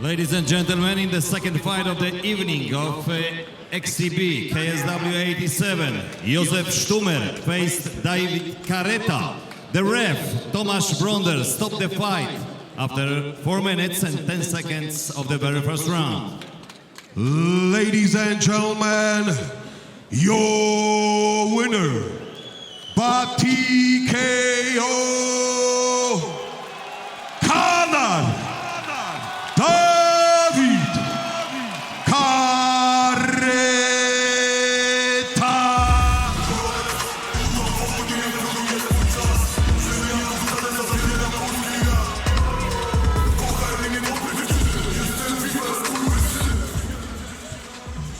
Ladies and gentlemen, in the second fight of the evening of uh, XCB KSW 87, Josef Stumer faced David Careta. The ref, Tomasz Bronder, stopped the fight after 4 minutes and 10 seconds of the very first round. Ladies and gentlemen, your winner by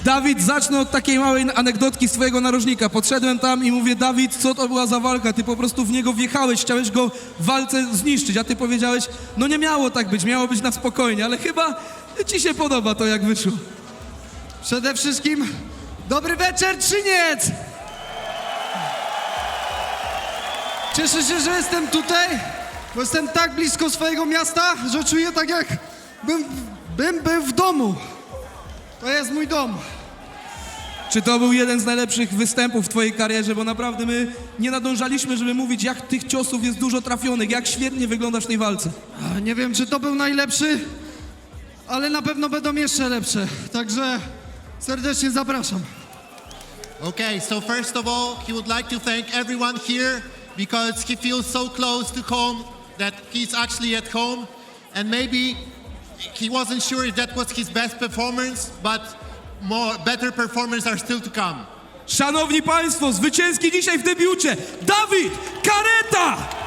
Dawid, zacznę od takiej małej anegdotki z twojego narożnika. Podszedłem tam i mówię, Dawid, co to była za walka? Ty po prostu w niego wjechałeś, chciałeś go w walce zniszczyć, a ty powiedziałeś, no nie miało tak być, miało być na spokojnie, ale chyba ci się podoba to, jak wyszło. Przede wszystkim dobry wieczór, Trzyniec! Cieszę się, że jestem tutaj, bo jestem tak blisko swojego miasta, że czuję tak jak bym, bym był w domu. To jest mój dom. Czy to był jeden z najlepszych występów w twojej karierze, bo naprawdę my nie nadążaliśmy, żeby mówić, jak tych ciosów jest dużo trafionych, jak świetnie wyglądasz w tej walce. A, Nie wiem, czy to był najlepszy, ale na pewno będą jeszcze lepsze. Także serdecznie zapraszam. Okay, so first of all, he would like to thank everyone here because he feels so close to home that he's actually at home. And maybe he wasn't sure if that was his best performance, but more better performances are still to come. Szanowni Państwo, zwycięski dzisiaj w debiucie Dawid Kareta!